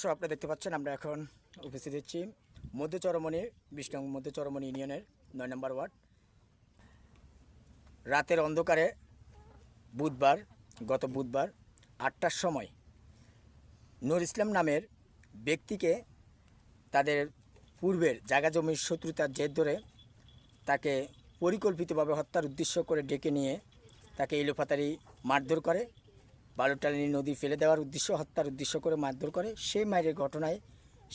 দর্শক, আপনারা দেখতে পাচ্ছেন, আমরা এখন উপস্থিত হচ্ছি মধ্য চরমণি বিশ মধ্য চরমণি ইউনিয়নের নয় নম্বর ওয়ার্ড। রাতের অন্ধকারে বুধবার, গত বুধবার, আটটার সময় নূর ইসলাম নামের ব্যক্তিকে তাদের পূর্বের জায়গা জমির শত্রুতার জের ধরে তাকে পরিকল্পিতভাবে হত্যার উদ্দেশ্য করে ডেকে নিয়ে তাকে এলোপাতারি মারধর করে। বালুটালিনী নদী ফেলে দেওয়ার উদ্দেশ্য, হত্যার উদ্দেশ্য করে মারধর করে, সেই মায়ের ঘটনায়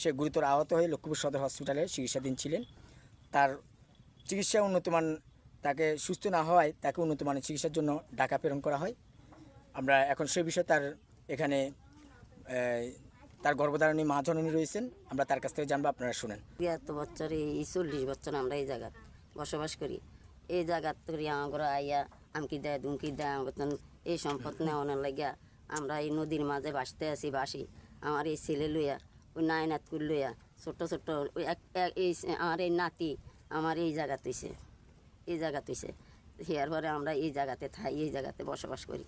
সে গুরুতর আহত হয়ে লক্ষ্মীপুর সদর হসপিটালে চিকিৎসাধীন ছিলেন। তার চিকিৎসা উন্নতমান, তাকে সুস্থ না হওয়ায় তাকে উন্নতমানের চিকিৎসার জন্য ঢাকা প্রেরণ করা হয়। আমরা এখন সে বিষয়ে তার এখানে তার গর্ভধারণী মা জননী রয়েছেন। আমরা তার কাছ থেকে জানব, আপনারা শুনেন। এত বছরে, এই চল্লিশ বছর আমরা এই জায়গাত বসবাস করি। এই জায়গাত করি আমার আইয়া আমকি দেয়, দুমকি দেয় আমার এই সম্পদ নেওয়ানোর লাগিয়া আমরা এই নদীর মাঝে বাসতে আছি বাসি আমার এই ছেলে লইয়া, ওই নায়নাত কুল লইয়া, ছোট ছোট, ওই এই আমার এই নাতি, আমার এই জায়গা তুইছে এই জায়গা তুইছে হিয়ার পরে আমরা এই জায়গাতে থাই, এই জায়গাতে বসবাস করি।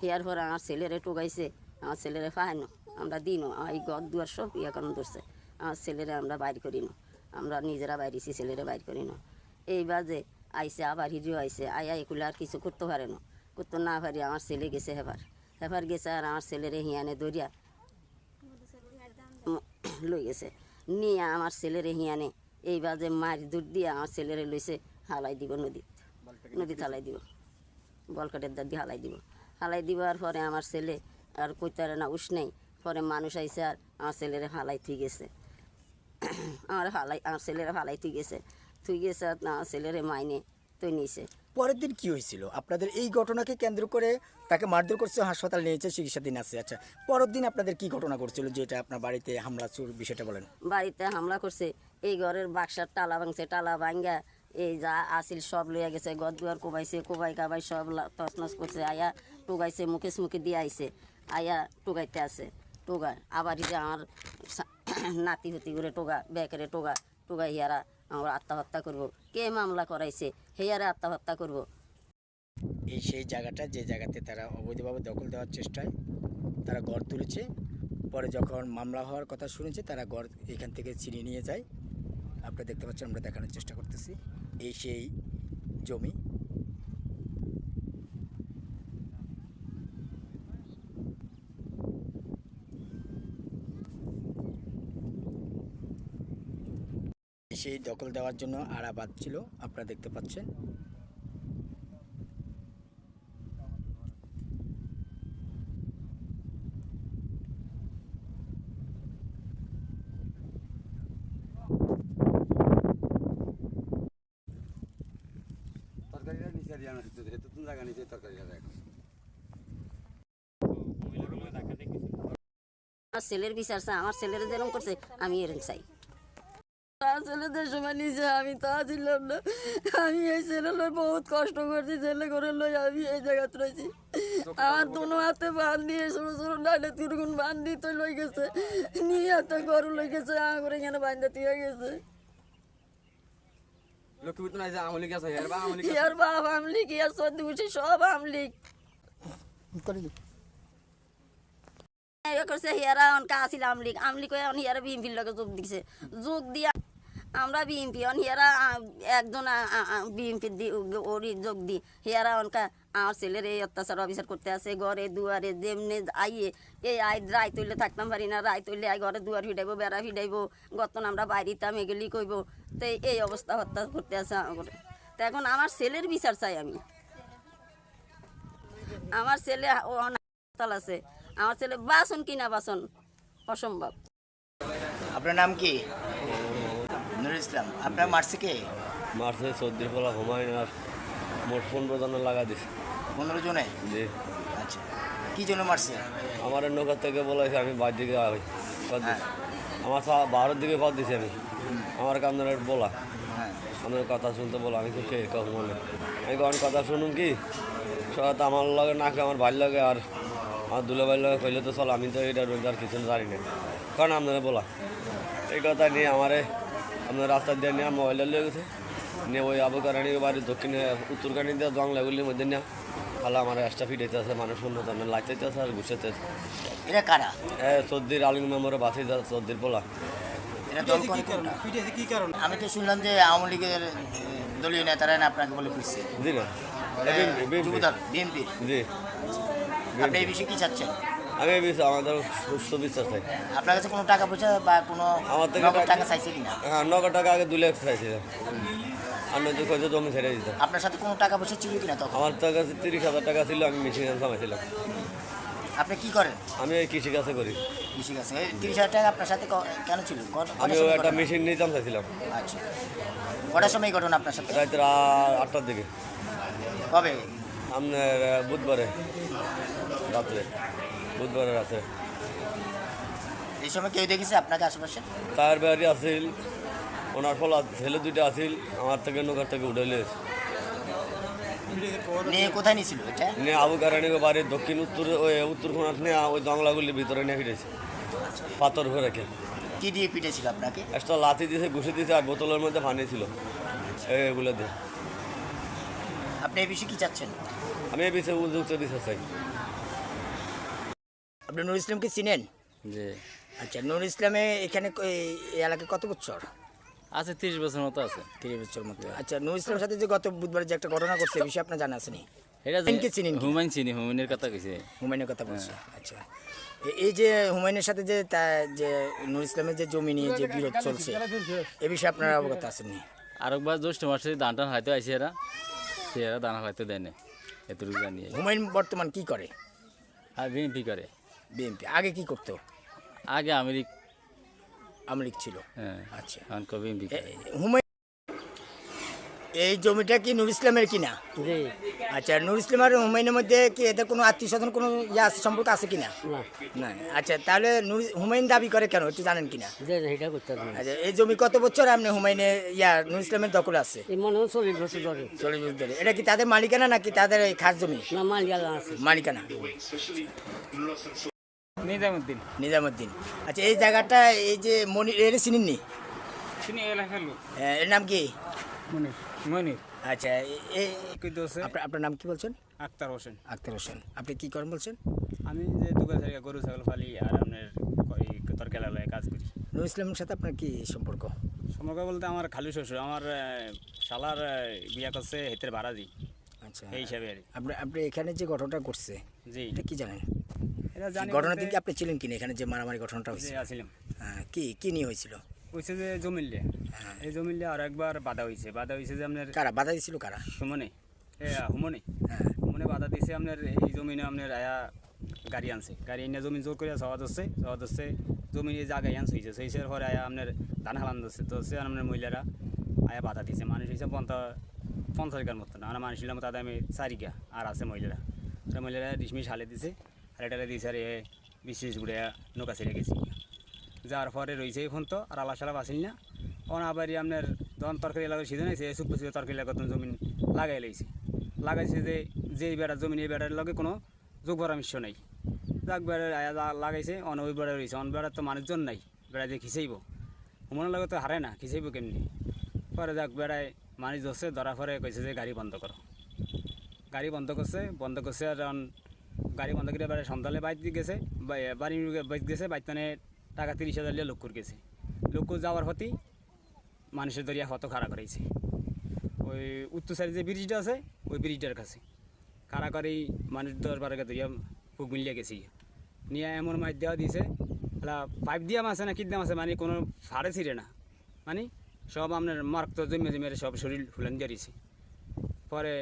হেয়ার পরে আমার ছেলেরে টোকাইছে আমার ছেলেরে ফাহানো আমরা দিনও এই ঘর দুয়ার সব ইয়া কারণ ধরছে। আমার ছেলেরে আমরা বাইর করি না আমরা নিজেরা বাইরেছি, ছেলেরে বাইর করি না এই বাজে আইসে আবার হিরিও আইসে আয়া এগুলো আর কিছু করতে পারে না। করতে না পারি আমার ছেলে গেছে হেবার। হেবার গেছে আর আমার ছেলেরে হিয়ানে দরিয়া লই গেছে। নিয়ে আমার ছেলেরে হিয়ানে এই বাজে মারি দূর দিয়ে আমার ছেলেরে লইছে হালাই দিব নদীত। নদীত হালাই দিব। বলকাটের দাদি হালাই দিব। হালাই দিবার পরে আমার ছেলে আর কইতারে না উস নেই। পরে মানুষ আইসে আর আমার ছেলেরে হালাই থুই গেছে। আমার হালাই আমার ছেলেরা হালাই থুই গেছে। থুই গেছে আর আমার ছেলেরে মাইনে তুই নিছে পরের দিন কি হয়েছিল? আপনাদের এই ঘটনাকে কেন্দ্র করে তাকে মারধর করছে হাসপাতাল নিয়েছে চিকিৎসাধীন আছে। আচ্ছা পরের দিন আপনাদের কি ঘটনা করছিল যেটা আপনার বাড়িতে হামলা চুর বিষয়টা বলেন? বাড়িতে হামলা করছে এই ঘরের বাক্সার টালা ভাঙছে টালা ভাঙ্গা এই যা আসিল সব লইয়া গেছে গদ দুয়ার কোবাইছে কোবাই কাবাই সব তছনছ করছে আয়া টুগাইছে মুখে মুখে দিয়ে আইছে আয়া টুগাইতে আছে টুগা আবার আমার নাতি হতি করে টোগা বেকারে টোগা টুগাই হিয়ারা আমরা আত্মহত্যা করব। কে মামলা করাইছে? হে আরে আত্মহত্যা করব। এই সেই জায়গাটা, যে জায়গাতে তারা অবৈধভাবে দখল দেওয়ার চেষ্টায় তারা গড় তুলেছে। পরে যখন মামলা হওয়ার কথা শুনেছে, তারা গড় এখান থেকে ছিনিয়ে নিয়ে যায়। আপনারা দেখতে পাচ্ছেন, আমরা দেখানোর চেষ্টা করতেছি। এই সেই জমি সেই দখল দেওয়ার জন্য আড়া বাঁধছিল আপনারা দেখতে পাচ্ছেন। জায়গা নিচে তরকারিটা রাখো আমার ছেলের বিচার আমার ছেলের যেরকম করছে আমি এরকম চাই। ছেলেদের সময় নিজে আমি তা ছিলাম না। আমি এই ছেলে লই বহুত কষ্ট করছি ছেলে করে লই আমি এই জায়গাতে রয়েছি। আমার দুনো হাতে বান দিয়ে ছোটো ছোটো ডাইলে তিরগুন বান দিয়ে তো লই গেছে। নিয়ে হাতে গরু লই গেছে আমার এখানে বান্ধা দিয়ে গেছে। লক্ষ্মীপুর বাপ আমলিক সব আমলিক। করছে হিয়ারা অনকা আসিল আমলিক। যোগ দিছে। যোগ দিয়া আমরা বিএমপি অন হিয়ারা একজন বিএমপি ওরি যোগ দি। হিয়ারা অনকা, আমার ছেলের এই অত্যাচার অবিচার করতে আছে ঘরে দুয়ারে যেমনি আইয়ে, এই আই রায় তুললে থাকতাম পারি না, রায় তুললে আই ঘরে দুয়ার ফিডাইবো বেড়া ফিডাইবো গতন আমরা বাইরিতাম, এগুলি কইব। তো এই অবস্থা হত্যা করতে আছে আমার। তো এখন আমার ছেলের বিচার চাই আমি। আমার ছেলে হাসপাতাল আছে। আমার ছেলে বাসন কিনা বাসন, অসম্ভব। আপনার নাম কি? নুরুল ইসলাম আপনার মারছে কে? মারছে সর্দির ফলা হুমায়ুন আর মোট পনেরো জনের লাগা দিছে। পনেরো জনে? যে আচ্ছা কি জন্য মারছে? আমার নৌকার থেকে বলেছে আমি বাইর দিকে। হ্যাঁ। আমার সা- বারোর দিকে কর দিছি আমি। আমার আপনার বলা। হ্যাঁ। আপনার কথা শুনতে বলা আমি তো কে কখন বলে আমি কখন কথা শুনুন কি? সব তো আমার লগে নাকে আমার ভাই লাগে আর আমার দুলে ভাই লগে কইলে তো চল আমি তো এটা রোজগার কিছু জানি না। কারণ আপনারা বলা। এই কথা নিয়ে আমারে আপনার রাস্তা দিয়ে নিয়ে মোবাইলে লিয়ে গেছে। নিয়ে ওই আবু কারানি বাড়ি দক্ষিণে উত্তরকানি দিয়ে জংলাগুলির মধ্যে নিয়ে খালা আমার এক্সট্রা ফিট হইতেছে মানুষ উন্নত লাগতেছে আর ঘুষাইতেছে এরা কারা? এ সর্দির আলিম মেম্বরে বাঁচিয়ে যাচ্ছে সর্দির পোলা? আমি তো শুনলাম যে আওয়ামী লীগের দলীয় নেতারা আপনাকে বলে খুঁজছে জি না বিএনপি। জি। আপনি এই বিষয়ে কি চাচ্ছেন? আমি বিষয়ে আমাদের সুস্থ বিশ্বাস চাই আপনার কাছে কোনো টাকা পয়সা বা কোনো আমার থেকে টাকা- চাইছে কিনা? হ্যাঁ নগদ টাকা আগে দুই লাখ চাইছিলাম আর নদী কয়েছে জমি ছেড়ে দিতাম আপনার সাথে কোনো টাকা পয়সা ছিল কিনা তখন? আমার তো কাছে তিরিশ হাজার টাকা ছিল আমি মেশিন কামাইছিলাম আপনি কি করেন? আমি এই কৃষি কাছে করি। কৃষি কাছে তিরিশ হাজার টাকা আপনার সাথে কেন ছিল? আমি ওই একটা? মেশিন নিতাম চাইছিলাম আচ্ছা। কটার সময় ঘটনা আপনার সাথে? রাতের আ- আটটার দিকে। কবে? আপনার বুধবারে রাত্রে। বুধবারে রাত্রে এই সময় কেউ দেখেছে আপনাকে আশেপাশে? টায়ার ব্যারি আছিল ওনার ফল ছেলে দুইটা আছিল আমার থেকে নৌকার থেকে উঠে লিয়েছে নিয়ে কোথায় নিয়েছিল এটা? নিয়ে আবু কারানি বাড়ির দক্ষিণ উত্তর ওই উত্তর কোনার নিয়ে ওই জঙ্গলাগুলির ভিতরে নিয়ে ফিরেছে পাথর ভরে রেখে। কি দিয়ে পিটেছিল আপনাকে? একটা লাথি দিয়েছে ঘুষে দিয়েছে আর বোতলের মধ্যে পানি ছিল। এগুলো দিয়ে। আপনি এই বিষয়ে কি চাচ্ছেন? আমি এই বিষয়ে উপযুক্ত বিচার চাই। আপনি নুর ইসলামকে চিনেন? যে আচ্ছা নুর ইসলামে এখানে এই- এলাকায় কত বছর? আছে তিরিশ বছর মতো আছে। তিরিশ বছর মতো। আচ্ছা নুর ইসলামের সাথে যে গত বুধবার যে একটা ঘটনা ঘটছে বিষয়ে আপনার জানা আছে নি? এটা কি? হুমায়ুন চিনি হুমায়ুনের কথা কইছে। হুমায়ুনের কথা বলছে আচ্ছা। এই যে হুমায়ুনের সাথে যে যে নুর ইসলামের যে জমি নিয়ে যে বিরোধ চলছে এ বিষয়ে আপনারা অবগত আছেননি আরেকবার জ্যৈষ্ঠ মাসে ধান টান হাইতে আইসে এরা সে এরা দানা হাইতে দেয় না এতটুকু জানিয়ে হুমায়ুন বর্তমান কি করে? আর বিএনপি করে। বিএনপি। আগে কি করতো? আগে আমেরিক। আমলিক ছিল। হ্যাঁ আচ্ছা। এখন কবে হুমায়ুন এই জমিটা কি নুর ইসলামের কিনা? আচ্ছা নুর ইসলাম আর হুমায়ুনের মধ্যে কি এদের কোনো আত্মীয় স্বজন কোনো ইয়ে আছে সম্পর্ক আছে কিনা? না। আচ্ছা তাহলে নুর হুমায়ুন দাবি করে কেন? একটু জানেন কিনা? আচ্ছা এই জমি কত বছর আপনি হুমায়ুনে ইয়া নুর ইসলামের দখল আছে? চল্লিশ বছর ধরে। চল্লিশ বছর ধরে। এটা কি তাদের মালিকানা নাকি তাদের এই খাস জমি? না মালিকানা। নিজামুদ্দিন। নিজামুদ্দিন। আচ্ছা এই জায়গাটা এই যে মনির এর চিনেননি তিনি এলাকার লোক। হ্যাঁ, এর নাম কি? মনির। মনির। আচ্ছা এ- এ- কিন্তু হচ্ছে আপনার আপনার নাম কি বলছেন? আক্তার হোসেন। আক্তার হোসেন। আপনি কি করেন বলছেন? আমি যে দোকান থেকে গরু ছাগল ফালি আর আপনার এই তরকালালয়ে কাজ করি। নুর ইসলামের সাথে আপনার কি সম্পর্ক? সম্পর্ক বলতে আমার খালু শ্বশুর আমার আহ, শালার আহ, বিয়া করছে হেতের ভাড়াজি। আচ্ছা। এই হিসাবে আর কি। আপনি আপনি এখানে যে ঘটনাটা ঘটছে জি। এটা কি জানেন? ঘটনা দিকে আপনি ছিলেন কিনা এখানে যে মারামারি ঘটনাটা হয়েছে? হ্যাঁ, কি কি নিয়ে হয়েছিল? কইছে যে জমিল্লে এই জমিল্লে আর একবার বাধা হয়েছে। বাধা হয়েছে যে আপনার কারা? বাধা দিছিল কারা? সুমনে। হুমনে। হ্যাঁ। হুমনে বাধা দিছে আপনার এই জমিনে আপনার আয়া গাড়ি আনছে। গাড়ি এনে জমি জোর করে সওয়া ধরছে। সওয়া ধরছে জমি এই জায়গায় আনছে হয়েছে। সইসের পরে আয়া আপনার ধান হালান ধরছে তো সে আপনার মহিলারা আয়া বাধা দিছে মানুষ হিসাব পঞ্চাশ পঞ্চাশ গার মতো না। মানুষ হিলাম তাদের আমি চারিকা আর আছে মহিলারা। মহিলারা ডিসমিস হালে দিছে। টালে দিছে আর বিশেষ ঘুরে নৌকা ছেড়ে গেছি। যার পরে রয়েছে এখন তো, আর আলা সালা বাসিল না। অন আবার আপনার যখন তরকারি লাগার সিজন হয়েছে সুপ্র সুপ্র তরকারি লাগার জমিন লাগাই লাইছে। লাগাইছে যে যে বেড়ার জমিন, এই বেড়ার লগে কোনো যোগ পরামর্শ নাই। যাক যা লাগাইছে, অন ওই বেড়া রয়েছে, অন বেড়ার তো মানুষজন নাই, বেড়া দিয়ে খিচাইব। মনের লগে তো হারে না, খিচাইব কেমনি? পরে যাক, বেড়ায় মানুষ ধরছে ধরা পরে কইছে যে গাড়ি বন্ধ করো। গাড়ি বন্ধ করছে বন্ধ করছে আর গাড়ি বন্ধ করে এবারে সন্তানে বাইক দিয়ে গেছে বাড়ি বাইক গেছে বাইকটানে টাকা তিরিশ হাজার লিয়ে লক্ষ্যর গেছে। লক্ষ্য যাওয়ার হতি মানুষের দরিয়া হত খাড়া করেছে ওই উত্তর সাইডে যে ব্রিজটা আছে, ওই ব্রিজটার কাছে। খাড়া করেই মানুষ দরবারে দরিয়া ফুক মিলিয়ে গেছি নিয়ে এমন মাছ দেওয়া দিয়েছে পাইপ দিয়া মাছে না কি দাম আছে মানে কোনো ফাড়ে ছিঁড়ে না। মানে সব আপনার মার্ক তো জমে জমে সব শরীর ফুলান দিয়েছে। পরে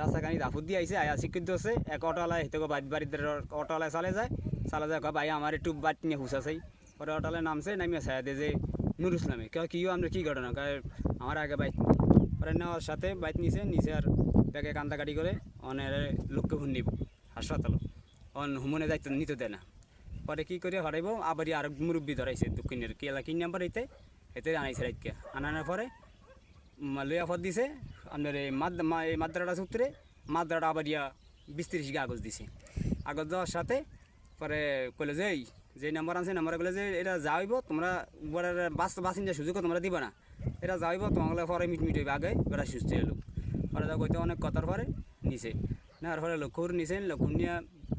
রাস্তাখানি দাফুর দিয়ে আইসে আয়া শিক্ষিত হচ্ছে এক অটোওয়ালায় হেতে বাড়ি বাড়িতে অটোওয়ালায় চালে যায় চালে যায়, কয়, ভাই আমার একটু বাট নিয়ে হুস আছে। পরে অটোওয়ালায় নামছে নামিয়ে ছায়া দিয়ে যে নুর ইসলামে কেউ কি আমরা কী ঘটনা? কয় আমার আগে বাইক পরে নেওয়ার সাথে বাইক নিছে নিচে আর ব্যাগে কান্দাকাটি করে অনের লোককে হুন নিব হাসপাতাল অন হুমনে যাইতে, নিতে দেয় না পরে কি করে হরাইব আবার আর মুরব্বী ধরাইছে দক্ষিণের কি এলা কি নাম্বার হইতে এতে আনাইছে রাইতকে আনানোর পরে লইয়া ফত দিছে আপনার এই এই মাদ্রাটা সূত্রে মাদ্রাটা আবার ইয়া বিশ তিরিশ কাগজ দিছে। কাগজ দেওয়ার সাথে পরে কইলে যে, এই, যে নাম্বার আনছে নাম্বার কইলে যে, এটা যাইব তোমরা বড়ার বাস বাসিন্দা সুযোগ তোমরা দিবা না। এটা যাইব তোমাকে পরে মিট মিট হইবে আগে বেড়া সুস্থ এলো পরে যা কইতে অনেক কথার পরে নিছে। নেওয়ার পরে লক্ষ্মৌর নিয়েছেন লক্ষ্মৌর নিয়ে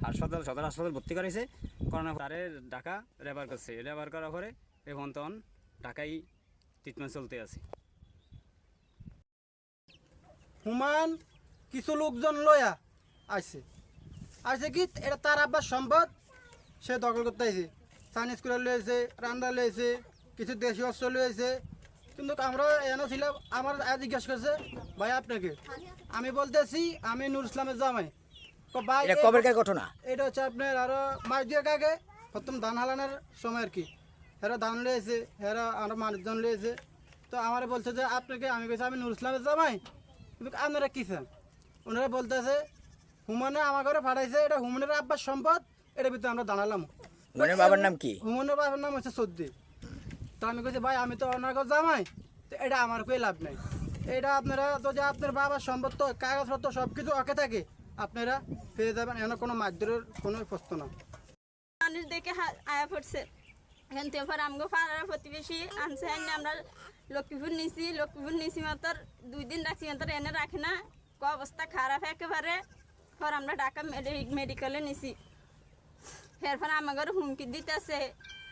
হাসপাতাল, সদর হাসপাতাল ভর্তি করেছে করোনা তারে ঢাকা রেফার করছে। রেফার করার পরে এখন তখন ঢাকায় ট্রিটমেন্ট চলতে আছে। হুমান কিছু লোকজন লয়া আইছে। আইছে কি এটা তার আব্বার সম্পদ সে দখল করতে আইছে। চাইনিজ করে লয়েছে রান্না লয়েছে কিছু দেশি অস্ত্র লয়েছে কিন্তু আমরা এনে ছিলাম আমার জিজ্ঞাসা করছে ভাই আপনাকে? আমি বলতেছি আমি নুর ইসলামের জামাই। তো ভাই কবেরকার ঘটনা? এটা হচ্ছে আপনার আরও মাস দুয়েক আগে প্রথম ধান হালানোর সময় আর কি। হেরা ধান লয়েছে হেরা আরও মানুষজন লয়েছে তো আমার বলছে যে আপনাকে আমি বলছি আমি নুর ইসলামের জামাই। কিন্তু আপনারা কি চান? ওনারা বলতেছে হুমানে আমার ঘরে পাঠাইছে এটা হুমানের আব্বার সম্পদ এটার ভিতরে আমরা দাঁড়ালাম। মনের বাবার নাম কি? হুমানের বাবার নাম হচ্ছে সর্দি তো আমি বলছি ভাই আমি তো ওনার ঘর জামাই তো এটা আমার কই লাভ নাই? এটা আপনারা তো যে আপনার বাবার সম্পদ তো কাগজপত্র সব কিছু ওকে থাকে আপনারা পেয়ে যাবেন এখানে কোনো মাধ্যমের কোনো প্রশ্ন না। মানুষ দেখে আয়া পড়ছে। এখান থেকে পর আমগো পাড়ার প্রতিবেশী আনছে আমরা লক্ষ্মীপুর নিছি লক্ষ্মীপুর নিছি মাত্র, দুই দিন রাখছি মাত্র, এনে রাখে না। ক অবস্থা খারাপ একেবারে। পর আমরা ঢাকা মেডিকেলে নিছি। এরপর আমার হুমকি দিতেছে।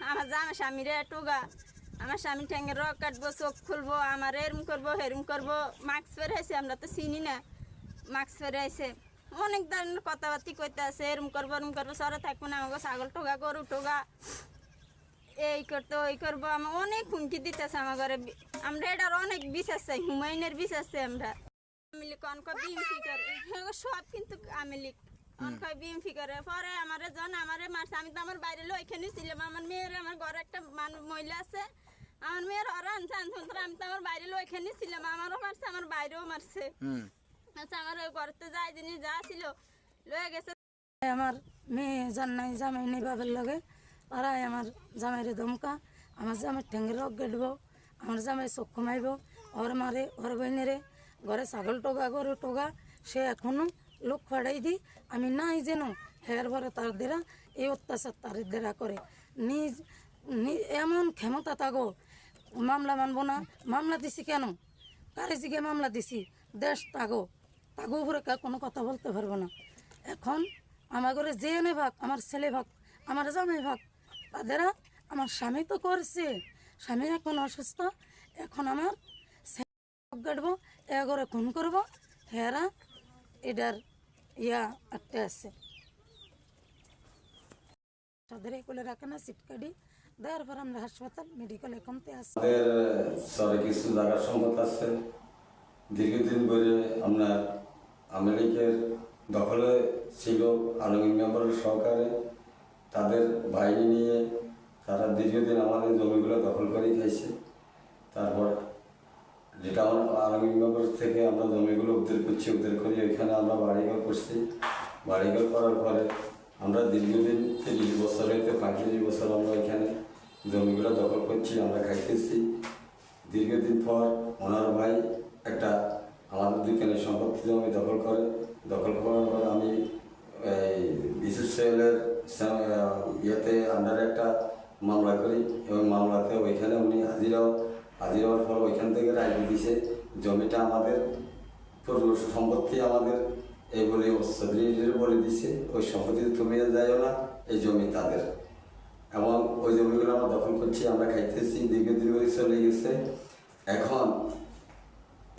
আমার জামা স্বামীরে টোগা আমার স্বামী ঠ্যাঙ্গে রক কাটবো, চোখ খুলবো, আমার এরম করব, হেরম করব। মাস্ক পরে আমরা তো চিনি না। মাস্ক পরে আইছে। অনেক ধরনের কথাবার্তি কইতে আছে এরম করব এরম করব, সরে থাকব না। আমাকে ছাগল টোগা গরু টোগা এই করতো ওই করব আমার অনেক হুমকি দিতেছে আমার ঘরে। আমরা এটার অনেক বিশ্বাস চাই হুমায়ুনের বিশ্বাস চাই আমরা। আমিলি অনক বিএমপি করে। সব কিন্তু আমিলি অনক বিএমপি করে। পরে আমার জন আমারে মারছে। আমি তো আমার বাইরে লো এখানে ছিলাম। আমার মেয়ের আমার ঘরে একটা মানুষ মহিলা আছে। আমার মেয়ের ওরা আনছে আনছে আমি তো আমার বাইরে লো এখানে ছিলাম। আমারও মারছে আমার বাইরেও মারছে। আচ্ছা আমার ঘরতে যাই জিনিস যা ছিল লয়ে গেছে। আমার মেয়ে জান্নাই জামাই নেই বাবার লগে। তারাই আমার জামাইরে ধমকা, আমার জামাই ঠেঙ্গে রক গেটব আমার জামাই চোখ কমাইব ওর মারে, ওর বইনেরে, ঘরে ছাগল টোগা, গরু টোগা, সে এখনও লোক ফাড়াই দি, আমি নাই যেন হের ভরে তার দেরা, এই অত্যাচার তার দেরা করে। নিজ এমন ক্ষমতা তাগো, মামলা মানবো না, মামলা দিছি কেন? কারে জিগে মামলা দিছি? দেশ তাগো তাগো উপরে কোনো কথা বলতে পারব না। এখন আমার ঘরে যে এনে ভাগ, আমার ছেলে ভাগ, আমার জামাই ভাগ তাদেরা আমার স্বামী তো করছে। স্বামী এখন অসুস্থ, এখন আমার কাটবো, এ ঘরে খুন করব। হেরা, এটার ইয়া একটা আছে। তাদের এগুলো রাখে না সিটকাডি দেওয়ার পর আমরা হাসপাতাল মেডিকেল এখনতে আসি। কিছু আছে। দীর্ঘদিন ধরে আপনার আমেরিকার দখলে ছিল আলমিন মেম্বারের সহকারে। তাদের বাহিনী নিয়ে তারা দীর্ঘদিন আমাদের জমিগুলো দখল করে খাইছে। তারপর যেটা আমার আলমিন মেম্বার থেকে আমরা জমিগুলো উদ্ধার করছি, উদ্ধার করি ওইখানে আমরা বাড়িঘর করছি। বাড়িঘর করার পরে আমরা দীর্ঘদিন, তিরিশ বছর হইতে পঁয়ত্রিশ বছর আমরা ওইখানে জমিগুলো দখল করছি, আমরা খাইতেছি। দীর্ঘদিন পর ওনার ভাই একটা আমাদের দুইখানে সম্পত্তি জমি দখল করে। দখল করার পর আমি এই বিশেষ সেলের ইয়েতে আন্ডারে একটা মামলা করি। এবং মামলাতে ওইখানে উনি হাজিরাও হাজির হওয়ার পর ওইখান থেকে রায় দিয়ে দিছে, জমিটা আমাদের পূর্ব সম্পত্তি আমাদের এই বলে সদরির বলে দিছে। ওই সম্পত্তি তুমি যাইও না, এই জমি তাদের। এবং ওই জমিগুলো আমরা দখল করছি, আমরা খাইতেছি দীর্ঘ দীর্ঘ চলে গেছে। এখন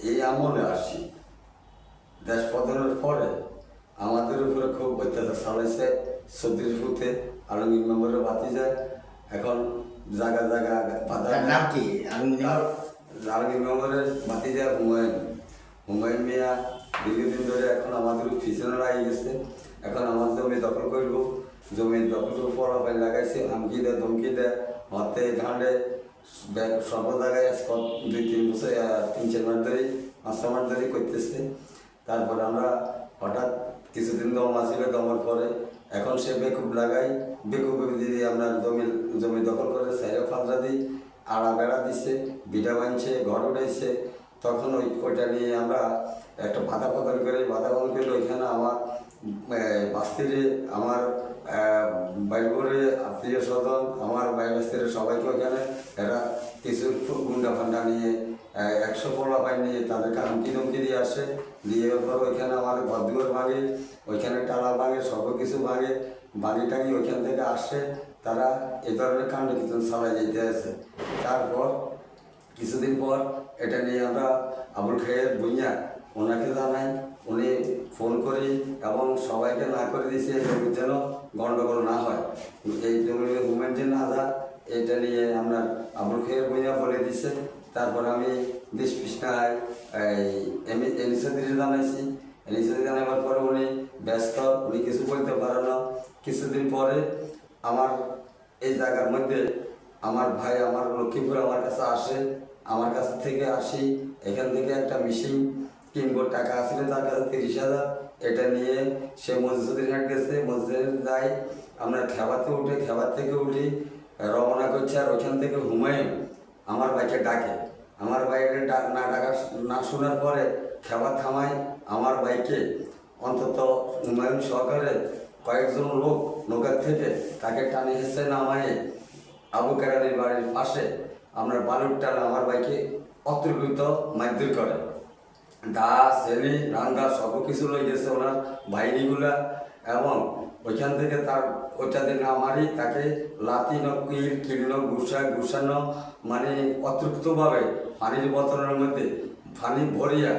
এই আমলে আসি দেশ পতনের পরে আমাদের উপরে খুব অত্যাচার চালাইছে। ফুতে আলমগীর মেম্বারের বাতি যায় এখন জায়গা জায়গা নাম কি? আলমগীর? মেম্বারের বাতি যায় হুমায়ুন। হুমায়ুন মিয়া দীর্ঘদিন ধরে এখন আমাদের পিছনে লাগিয়ে গেছে। এখন আমার জমি দখল করব। জমি দখল করে পড়াপাই লাগাইছে। আমকি দেয় ধমকি দেয় হাতে ঘাঁড়ে সর্ব জায়গায় দুই তিন বছর তিন চার মাস ধরেই পাঁচ ছ মাস ধরেই করতেছে। তারপরে আমরা হঠাৎ কিছুদিন দম আসিবে দমার পরে এখন সে বেকুব লাগাই, বেকুব দিদি আমরা জমি জমি দখল করে সাইরে ফাঁসা দিই, আড়া বেড়া দিছে, বিটা বানছে ঘর উঠাইছে তখন ওই ওইটা নিয়ে আমরা একটা বাধা প্রদান করে, বাধা প্রদান করলে ওইখানে আমার বাস্তিরে, আমার বাইরে আত্মীয় স্বজন, আমার বাইরে বাস্তিরে সবাইকে ওইখানে এরা কিছু গুন্ডা ফান্ডা নিয়ে একশো পোলা পাই নিয়ে তাদের কারণ কি ধমকি দিয়ে আসে দিয়ে পর ওইখানে আমার ঘরদুয়ার ভাঙে ওইখানে টালা ভাঙে সব কিছু ভাঙে বাড়ি টাঙি ওইখান থেকে আসে, তারা এ ধরনের কাণ্ড কিছু চালাই যেতে আছে। তারপর, কিছুদিন পর এটা নিয়ে আমরা আবুল খেয়ের বুইয়া ওনাকে জানাই, উনি ফোন করি এবং সবাইকে না করে দিয়েছে এই জমির যেন গন্ডগোল না হয়। এই জমির হুমেন যে না যা এটা নিয়ে আমরা আবুল খেয়ের বুইয়া বলে দিছে। তারপর আমি দেশ পৃষ্ঠায়, এই এলিসাদিকে জানাইছি। এলিসাদি জানাবার পরে উনি ব্যস্ত, উনি কিছু বলতে পারে না। কিছুদিন পরে আমার এই জায়গার মধ্যে আমার ভাই, আমার লক্ষ্মীপুর আমার কাছে আসে। আমার কাছ থেকে আসি। এখান থেকে একটা মেশিন কিনবো, টাকা আসলে তার কাছে তিরিশ হাজার। এটা নিয়ে সে মসজিদের হাট গেছে। মসজিদের যাই, আমরা খেবাতে উঠে, খেবার থেকে উঠি, রওনা করছি আর ওইখান থেকে হুমায়ুন আমার বাইকে ডাকে। আমার বাইকে না ডাকা, না শোনার পরে খেবার থামায় আমার বাইকে। অন্তত হুমায়ুন সহকারে কয়েকজন লোক নৌকার থেকে তাকে টানে হেসে নামায় আবু কেরানির বাড়ির পাশে আমরা বালুর টান আমার বাইকে অতর্কিত মারধর করে। দা সেলি রাঙ্গা সব কিছু লই গেছে ওনার বাহিনীগুলা এবং ওইখান থেকে তার ওইটাতে না মারি, তাকে লাতি নকির কিরণ গুসা, গুসানো মানে অতৃপ্তভাবে পানির বোতলের মধ্যে পানি ভরিয়া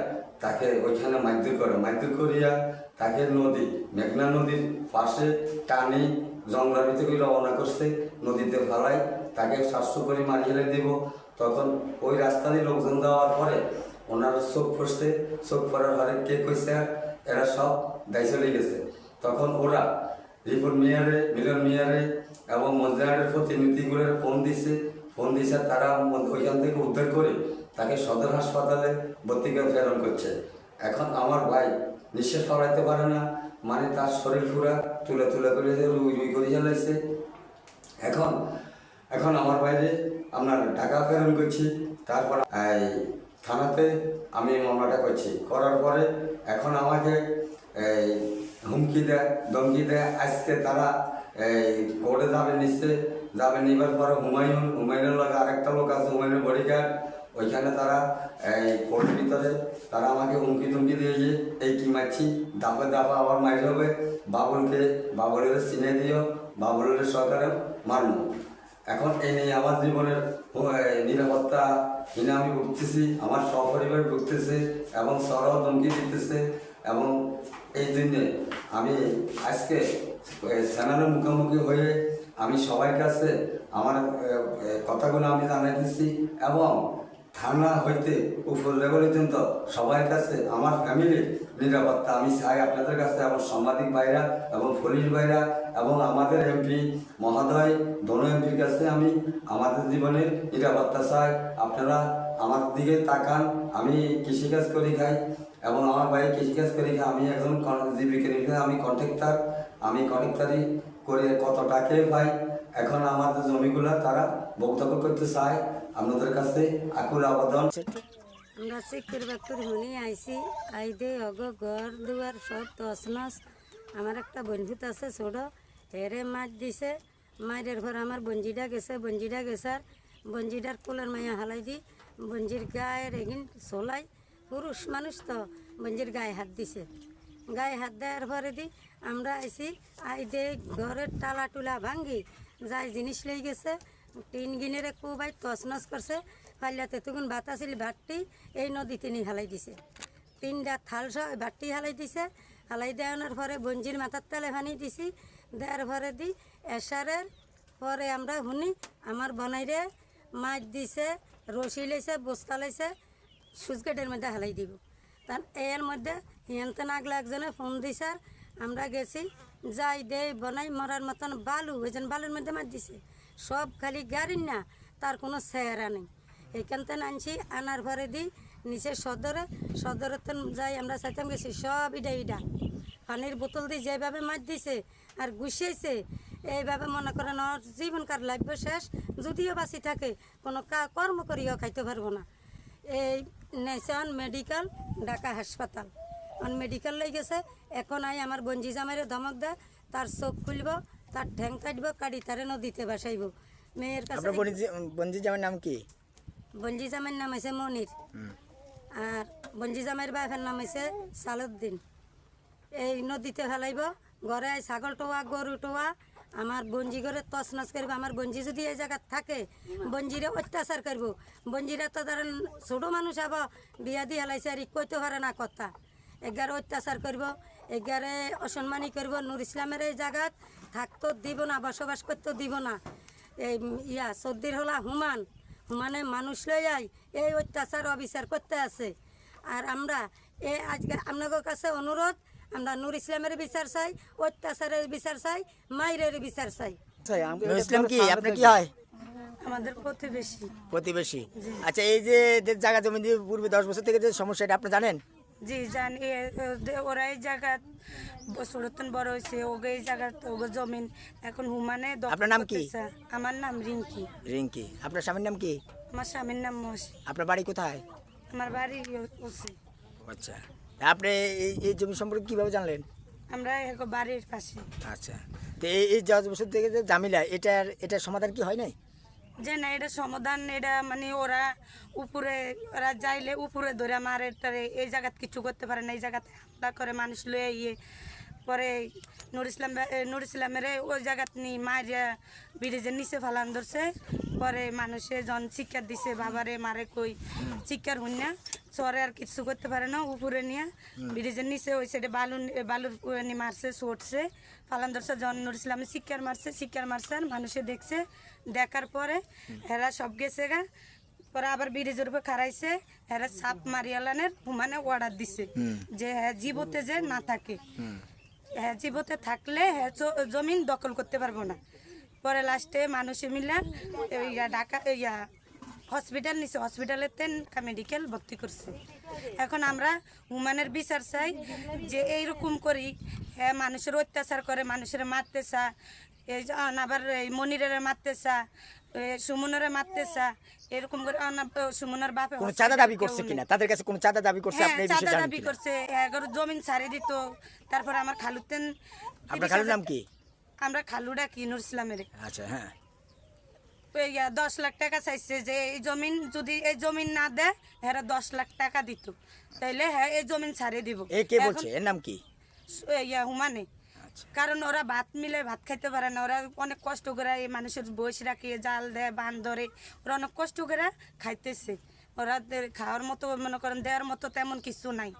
তাকে ওইখানে মারধর করে। মারধর করিয়া তাকে নদী, মেঘনা নদীর পাশে টানি জঙ্গলের ভিতরে রওনা করছে, নদীতে ফেলাই তাকে স্বাস্থ্য করে মারিয়ে দিব। তখন ওই রাস্তা দিয়ে লোকজন দেওয়ার পরে ওনার চোখ ফুসতে চোখ পড়ার পরে কে কইছে, এরা সব দায় চলে গেছে। তখন ওরা রিপন মিয়ারে, মিলন মিয়ারে এবং মন্দিরের প্রতিনিধিগুলোর ফোন দিছে। ফোন দিছে, তারা ওইখান থেকে উদ্ধার করে তাকে সদর হাসপাতালে ভর্তি করে প্রেরণ করছে। এখন আমার ভাই নিঃশ্বাস ফলাইতে পারে না মানে তার শরীর পুরা তুলে তুলে করে রুই রুই করে চালাইছে এখন এখন আমার বাইরে আপনার ঢাকা প্রেরণ করছি, তারপর থানাতে আমি মামলাটা করছি। করার পরে এখন আমাকে এই হুমকি দেয়, ধমকি দেয়। আজকে তারা, এই কোর্টে যাবে নিচ্ছে যাবে নিবার পরে হুমায়ুন, হুমায়ুনের লগে আরেকটা লোক আছে, হুমায়ুনের বডিগার্ড ওইখানে তারা, এই কোর্টের ভিতরে তারা আমাকে হুমকি টুমকি দিয়েছে। এই কি মারছি? দাপে দাপা আবার মাইর হবে। বাবুলকে, বাবুলের চিনে দিও, বাবুলের সরকারে মারবো। এখন এই নিয়ে আমার জীবনের নিরাপত্তা হিনে আমি ভুগতেছি, আমার সপরিবার ভুগতেছে এবং সরহ ধমকি দিতেছে। এবং এই জন্যে আমি আজকে চ্যানেলের মুখোমুখি হয়ে আমি সবার কাছে আমার কথাগুলো আমি জানাই দিচ্ছি এবং থানা হইতে উপর লেভেল পর্যন্ত সবার কাছে আমার ফ্যামিলির নিরাপত্তা আমি চাই আপনাদের কাছে এবং সাংবাদিক ভাইরা এবং পুলিশ ভাইরা এবং আমাদের এমপি মহোদয় দোনো এমপির কাছে আমি আমাদের জীবনের নিরাপত্তা চাই। আপনারা আমার দিকে তাকান, আমি কৃষিকাজ করি খাই। এবং আমার ভাই কৃষিকাজ করি খাই আমি কন- জীবিকা নির্বাহে আমি কন্ট্রাক্টার আমি কন্ট্রাক্টারি করে কত টাকা পাই এখন আমাদের জমিগুলো তারা বক্তব্য করতে চায়। আপনাদের কাছে আকুল আবেদন। আমরা শিক্ষির বাকুর হুনি আইসি আই দে অগ ঘর দুয়ার সব তছনস আমার একটা বন্ধুত আছে, ছোট, হেরে মাছ দিছে। মায়ের ঘর আমার বঞ্জিটা গেছে বঞ্জিটা গেছে আর বঞ্জিটার কোলের মাইয়া হালাই দি, বঞ্জির গায়ের এগিন চলাই। পুরুষ মানুষ তো বঞ্জির গায়ে হাত দিছে। গায়ে হাত দেওয়ার পরে দি আমরা আইসি আই দে ঘরের টালা টুলা ভাঙ্গি, যাই জিনিস লই গেছে, টিন গিনেরে কুবাই তছনছ করছে ফাইলাতে তখন ভাত আছিল ভাতটি এই নদী তিনি হালাই দিছে। তিনটা থাল সহ ভাতটি হালাই দিছে, হালাই দেওয়ানোর পরে বঞ্জির মাথার তেলে ভানি দিছি, দেওয়ার পরে দি এসারের পরে আমরা শুনি আমার বনাইরে মাছ দিছে, রশি লাইছে, বস্তা লাইছে সুইচগেটের মধ্যে হালাই দিব। তার এর মধ্যে হিয়ান্তে নাগলা একজনে ফোন আর আমরা গেছি, যাই দেই, বনাই, মরার মতন বালু, ওই জন্য বালুর মধ্যে মাছ দিছে। সব খালি গাড়ির না, তার কোনো চেহারা নেই। এখান থেকে আনছি আনার পরে দিই নিচে সদরে সদরে তো যাই, আমরা চাইতাম গেছি, সব ইডা ইডা। পানির বোতল দিয়ে যেভাবে মাছ দিছে আর গুছিয়েছে এইভাবে মনে করেন ওর জীবনকার লাগব শেষ, যদিও বাঁচি থাকে, কোনো কর্ম করিও খাইতে পারব না। এই নেশান মেডিকেল ঢাকা হাসপাতাল। অন মেডিকেল লই গেছে এখন আই আমার বঞ্জি জামাইরে ধমক দেয় তার চোখ খুলব তার ঠ্যাং কাটব কাটি তারে নদীতে বাসাইব মেয়ের কাছে বঞ্জি জামের নাম কি? বঞ্জি জামাইয়ের নাম আছে মনির। আর বঞ্জি জামাইয়ের বাপের নাম হয়েছে সালুদ্দিন এই নদীতে ফেলাইব ঘরে আই ছাগল টোয়া গরু টোয়া আমার বঞ্জি করে তছনছ করব, আমার বঞ্জি যদি এই জায়গায় থাকে, বঞ্জিরে অত্যাচার করব। বঞ্জিরা তো ধরেন ছোটো মানুষ আব বিয়া দিয়ে হেলাইছে আর কইতে পারে না কথা। এগারে অত্যাচার করব এগারে অসম্মানী করব, নুর ইসলামের এই জায়গাত থাকতো দিব না, বসবাস করতে দিব না। এই ইয়া সর্দির হলা হুমান, হুমানে মানুষ লই আই, এই অত্যাচার অবিচার করতে আছে। আর আমরা এ আজকে আপনাদের কাছে অনুরোধ আমরা নূর ইসলামের বিচার চাই অত্যাচারের বিচার চাই মাইরের বিচার চাই। নুর ইসলাম কি? আপনার কি হয়? আমাদের প্রতিবেশী। প্রতিবেশী। আচ্ছা এই যে যে জায়গা জমি দিয়ে পূর্বে দশ বছর থেকে যে সমস্যা এটা আপনি জানেন? জি জানি। ওরা এই জায়গা ছোটতন বড় হয়েছে ওগে এই জায়গা ওগে জমিন এখন হুমানে আপনার নাম কি? আমার নাম রিঙ্কি। রিঙ্কি। আপনার স্বামীর নাম কি? আমার স্বামীর নাম মহসি আপনার বাড়ি কোথায়? আমার বাড়ি আচ্ছা। আপনি এই এই জমি সম্পর্কে কীভাবে জানলেন? আমরা বাড়ির পাশে। আচ্ছা। তো এই এই দশ বছর থেকে যে জামিলা এটার এটার সমাধান কি হয় নাই? যে না এটা সমাধান এটা মানে ওরা উপরে ওরা যাইলে উপরে ধরে মারে টারে এই জায়গাত কিছু করতে পারে না। এই জায়গাতে হামলা করে মানুষ লয়ে ইয়ে পরে নুর ইসলাম নুর ইসলামের ওই জায়গাত নি মারিয়া ব্রিজের নিচে ফালান ধরছে। পরে মানুষে জন শিক্ষার দিছে বাবারে মারে কই? শিক্ষার হইন। না চরে আর কিছু করতে পারে না উপরে নিয়ে। ব্রিজের নিচে ওই সাইডে বালু বালুর নিয়ে মারছে ছুটছে। ফালান ধরছে জন নুর ইসলামে শিক্ষার মারছে শিক্ষার মারছে আর মানুষে দেখছে। দেখার পরে এরা সব গেছে গা। পরে আবার ব্রিজের উপরে খারাইছে এরা সাপ মারিয়ালানের মানে অর্ডার দিছে যে হ্যাঁ জীবতে যে না থাকে। হ্যাঁ জীবতে থাকলে হ্যাঁ জমিন দখল করতে পারব না। পরে লাস্টে মানুষে মিলে ইয়া ঢাকা ইয়া হসপিটাল নিছে হসপিটালে তেন মেডিকেল ভর্তি করছে। এখন আমরা হুমানের বিচার চাই যে এইরকম করি হ্যাঁ মানুষের অত্যাচার করে মানুষের মারতে চা এই আবার এই মনিরের মারতে চা সুমনের মারতে চা এরকম করে সুমনের বাপে কোনো চাঁদা দাবি করছে কিনা? তাদের কাছে কোনো চাঁদা দাবি করছে? হ্যাঁ আপনি চাঁদা দাবি? করছে এগারো জমিন ছাড়ি দিত তারপর আমার খালুতেন আপনার খালুর নাম কি? আমরা খালুডা কি নুর ইসলামের। আচ্ছা হ্যাঁ। দশ লাখ টাকা চাইছে যে এই জমিন যদি এই জমিন না দেয় হ্যাঁ দশ লাখ টাকা দিত। তাইলে হ্যাঁ এই জমিন ছাড়ে দিব। এ কে বলছে? এর নাম কি? ইয়া হুমানে। আচ্ছা। কারণ ওরা ভাত মিলে ভাত খাইতে পারে না ওরা অনেক কষ্ট করে এই মানুষের বয়স রাখে জাল দেয় বান ধরে ওরা অনেক কষ্ট করে খাইতেছে। ওরা দের খাওয়ার মতো মনে করেন দেওয়ার মতো তেমন কিছু নাই।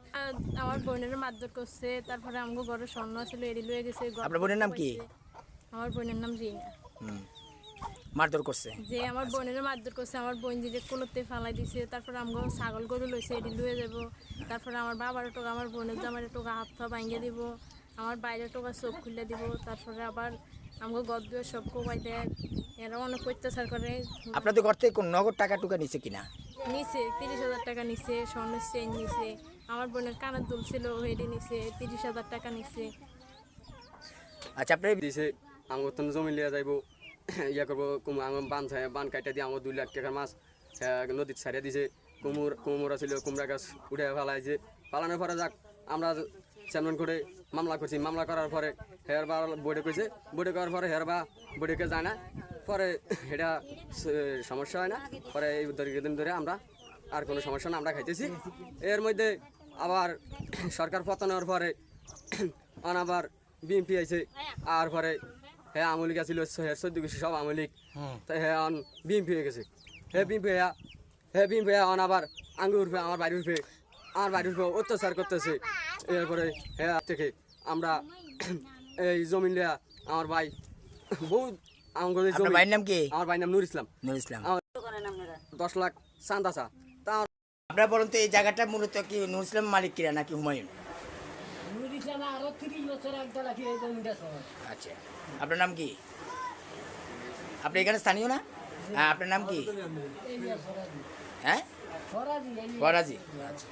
আমার বোনের মারধর করছে তারপরে আমাকে ঘরে স্বর্ণ ছিল এড়ি লয়ে গেছে আপনার বোনের নাম কি? আমার বোনের নাম রিনা। হুম। মারধর করছে। যে আমার বোনের মারধর করছে আমার বোন যে কোলোতে ফালাই দিছে তারপরে আমাকে ছাগল গরু লইছে এটি লয়ে যাব। তারপরে আমার বাবার টোকা আমার বোনের জামার টোকা হাত পা ভাঙিয়ে দিব আমার বাইরের টোকা চোখ খুলে দিব তারপরে আবার আমাকে গদ দুয়ে সব কোবাই দেয়। এরা অনেক অত্যাচার করে। আপনাদের ঘর থেকে কোন নগদ টাকা টুকা নিছে কিনা? নিচে তিরিশ হাজার টাকা নিছে স্বর্ণের চেন নিছে আমার বোনের কানের দুল ছিল হেডি নিচে তিরিশ হাজার টাকা নিচে আচ্ছা আপনি দিছে আমার তো জমি লিয়া যাইব। ইয়া করব, কুম আমার বান বান কাইটা দিয়ে আমার দুই লাখ টাকার মাছ নদীত ছাড়িয়ে দিছে। কুমুর, কুমুরা ছিল কুমড়া গাছ উঠে ফেলাইছে। পালানোর পরে যাক, আমরা চেয়ারম্যান করে মামলা করছি। মামলা করার পরে হেয়ার বা বোর্ডে কইছে বোর্ডে করার পরে হেয়ার বা বোর্ডেকে যায় না। পরে এটা সমস্যা হয় না। পরে এই দীর্ঘদিন ধরে আমরা আর কোনো সমস্যা না, আমরা খাইতেছি। এর মধ্যে আবার সরকার পতন হওয়ার পরে আবার বিএনপি আইছে। আর পরে হ্যাঁ আমলিক আছিল চোদ্দ গেছে সব আমলিক। তাই হ্যাঁ অন হয়ে গেছে। হ্যাঁ হ্যাঁ হ্যাঁ হ্যাঁ অন আবার আঙ্গুর উঠবে আমার বাড়ি উঠবে আমার অত্যাচার করতেছে। এরপরে হ্যাঁ থেকে আমরা এই জমিন আমার ভাই বহুত আমার ভাইয়ের নাম কি? আমার ভাই নাম নুর ইসলাম। নুর ইসলাম। দশ লাখ চান্দাসা তা আপনারা বলুন তো এই জায়গাটা মূলত কি নুর ইসলাম মালিক কিরা নাকি হুমায়ুন? আচ্ছা। আপনার নাম কি? আপনি এখানে স্থানীয় না? হ্যাঁ আপনার নাম কি? হ্যাঁ? ফরাজি আচ্ছা।